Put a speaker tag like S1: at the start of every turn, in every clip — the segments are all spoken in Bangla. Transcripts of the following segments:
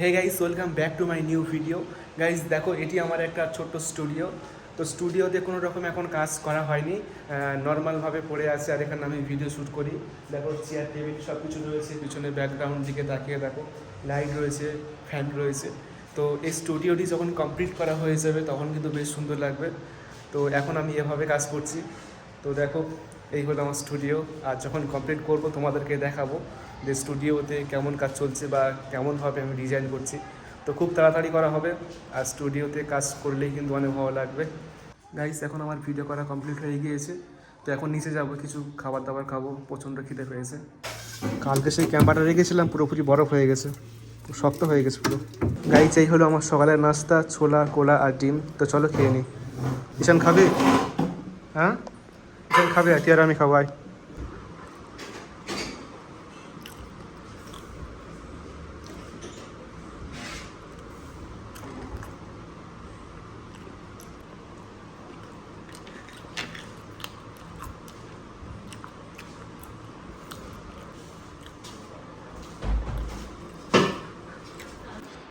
S1: Hey guys welcome back to my new video guys দেখো, এটি আমার একটা ছোট্ট স্টুডিও তো স্টুডিওতে কোনো রকম এখন কাজ করা হয়নি। নর্মালভাবে পড়ে আছে আর এখানে আমি ভিডিও শ্যুট করি। দেখো চেয়ার টেবিল সব কিছু রয়েছে। পিছনে ব্যাকগ্রাউন্ড দিকে তাকিয়ে দেখো লাইট রয়েছে ফ্যান রয়েছে। তো এই স্টুডিওটি যখন কমপ্লিট করা হয়ে যাবে, তখন কিন্তু বেশ সুন্দর লাগবে। তো এখন আমি এভাবে কাজ করছি। তো দেখো, এই হলো আমার স্টুডিও আর যখন কমপ্লিট করব, তোমাদেরকে দেখাবো। যে স্টুডিওতে কেমন কাজ চলছে বা কেমনভাবে আমি ডিজাইন করছি। তো খুব তাড়াতাড়ি করা হবে। আর স্টুডিওতে কাজ করলেই কিন্তু অনেক ভালো লাগবে। গাইস এখন আমার ভিডিও করা কমপ্লিট হয়ে গিয়েছে। তো এখন নিচে যাব, কিছু খাবার দাবার খাব। প্রচণ্ড খিদে পেয়েছে। কালকে সেই ক্যাম্পাটা রেখেছিলাম, পুরোপুরি বরফ হয়ে গেছে। শক্ত হয়ে গেছে পুরো। গাইস এই হলো আমার সকালের নাস্তা, ছোলা, কোলা আর ডিম। তো চলো খেয়ে নিই ঈশান খাবে? হ্যাঁ? ঈশান খাবে, আর আমি খাওয়াই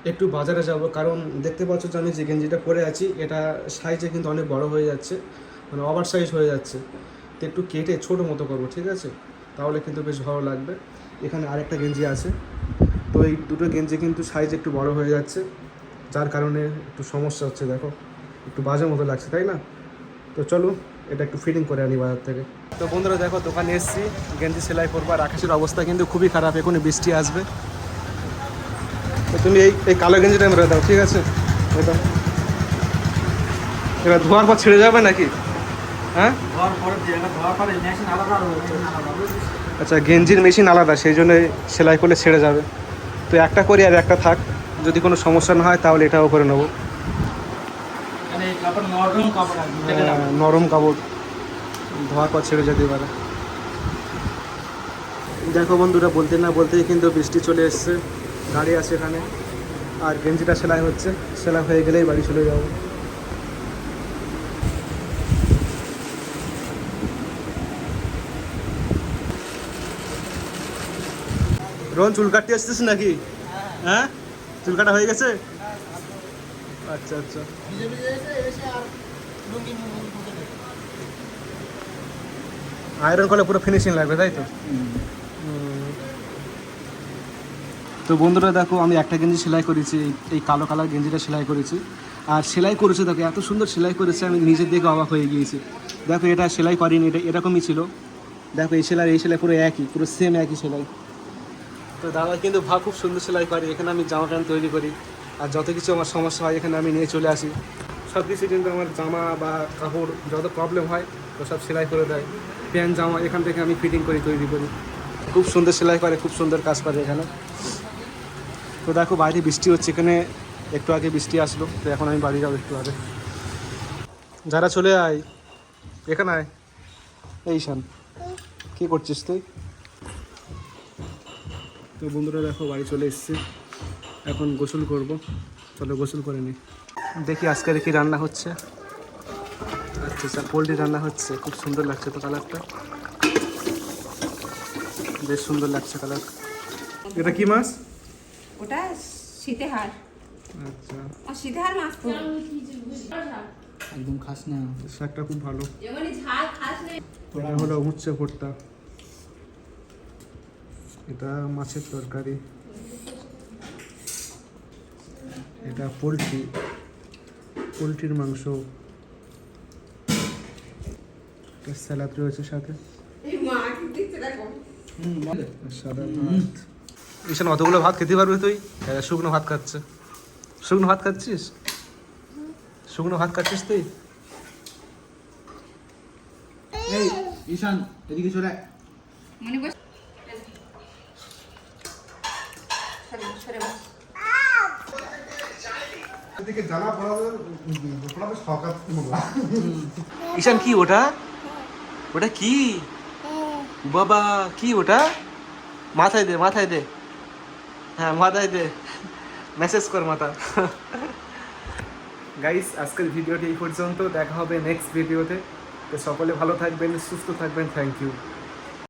S1: একটু বাজারে যাব। কারণ দেখতে পাচ্ছ যে আমি যে গেঞ্জিটা পরে আছি, এটা সাইজে কিন্তু অনেক বড় হয়ে যাচ্ছে মানে ওভার সাইজ হয়ে যাচ্ছে। তো একটু কেটে ছোটো মতো করব, ঠিক আছে? তাহলে কিন্তু বেশ ভালো লাগবে। এখানে আরেকটা গেঞ্জি আছে। তো এই দুটো গেঞ্জি কিন্তু সাইজ একটু বড় হয়ে যাচ্ছে। যার কারণে একটু সমস্যা হচ্ছে, দেখো। একটু বাজে মতো লাগছে, তাই না? তো চলো, এটা একটু ফিটিং করে আনি বাজার থেকে। তো বন্ধুরা, দেখো, দোকানে এসেছি, গেঞ্জি সেলাই করব। আর আকাশের অবস্থা কিন্তু খুবই খারাপ। এখনই বৃষ্টি আসবে। তুমি এই এই কালো গেঞ্জিটা মেরে দাও ঠিক আছে? এটা এবার ধোয়ার পর ছেড়ে যাবে নাকি? হ্যাঁ?
S2: ধোয়ার পরে দিয়ে এটা ধোয়ার পরে মেশিন আলাদা আর মেশিন আলাদা বুঝেছিস?
S1: আচ্ছা গেঞ্জির মেশিন আলাদা সেই জন্য সেলাই করলে ছেড়ে যাবে। তো একটা করি আর একটা থাক যদি কোনো সমস্যা না হয় তাহলে এটাও করে নেব।
S2: মানে।
S1: আহ, নরম কাপড় ধোয়ার পর ছেড়ে যেতে পারে। দেখো বন্ধুরা বলতে না বলতেই কিন্তু বৃষ্টি চলে এসছে। গাড়ি আছে এখানে। আর গেঞ্জিটা সেলাই হচ্ছে। সেলাই হয়ে গেলেই বাড়ি চলে যাব। রোহন, চুল কাটতে আসছিস নাকি? হ্যাঁ? চুল কাটা হয়ে গেছে? আচ্ছা আচ্ছা। আয়রন করলে পুরো ফিনিশিং লাগবে, তাই তো? তো বন্ধুরা দেখো, আমি একটা গেঞ্জি সেলাই করেছি, এই- কালো কালার গেঞ্জিটা সেলাই করেছি। আর সেলাই করেছে, দেখো, এত সুন্দর সেলাই করেছে, আমি নিজের দিকে অবাক হয়ে গিয়েছি। দেখো, এটা সেলাই করিনি, এটা এরকমই ছিল। দেখো, এই সেলাই এই সেলাই পুরো একই, পুরো সেম একই সেলাই। তো দাদা কিন্তু ভা, খুব সুন্দর সেলাই করে, এখানে আমি জামা প্যান্ট তৈরি করি। আর যত কিছু আমার সমস্যা হয়, এখানে আমি নিয়ে চলে আসি। সব কিছু কিন্তু আমার জামা বা কাপড়, যত প্রবলেম হয় তো সব সেলাই করে দেয়। প্যান্ট, জামা, এখান থেকে আমি ফিটিং করি তৈরি করি। খুব সুন্দর সেলাই করে, খুব সুন্দর কাজ করে এখানে। তো দেখো, বাইরে বৃষ্টি হচ্ছে, এখানে একটু আগে বৃষ্টি আসলো, তো এখন আমি বাড়ি যাব একটু আগে। যারা চলে আয়, এখানে আয়। এই শান, কী করছিস তুই? তো বন্ধুরা দেখো, বাড়ি চলে এসছে। এখন গোসল করব। চলো গোসল করে নিই দেখি আজকের কি রান্না হচ্ছে। আচ্ছা আচ্ছা পোলট্রি রান্না হচ্ছে। খুব সুন্দর লাগছে তো কালারটা। বেশ সুন্দর লাগছে কালার। এটা কি মাছ?
S3: ওটা শীতে হার
S1: আচ্ছা।
S3: আর শীতে হার মাছ তো
S2: একদম খাস না।
S1: শাকটা খুব ভালো।
S3: যেমনই ঝাল খাস না।
S1: এটা হলো উচ্ছে ভর্তা। এটা মাছের তরকারি। এটা পোলট্রি। পোলট্রির মাংস। এটা স্যালাড রয়েছে সাথে। সাদা ভাত। ঈশান অতগুলো ভাত খেতে পারবে তুই? শুকনো ভাত খাচ্ছে। শুকনো ভাত খাচ্ছিস? শুকনো ভাত খাচ্ছিস তুই?
S2: এই ঈশান এদিকে চলে
S3: মনে বস সরে সরে বস।
S4: এদিকে জানা পড়াবে পড়াবে সকাল
S1: ঈশান কি ওটা? ওটা কি? বাবা কি ওটা? মাথায় দে মাথায় দে। হ্যাঁ মাথায় দে। মেসেজ কর মাথা। গাইস আজকের ভিডিওটি এই পর্যন্ত। দেখা হবে নেক্সট ভিডিওতে তো। সকলে ভালো থাকবেন, সুস্থ থাকবেন। Thank you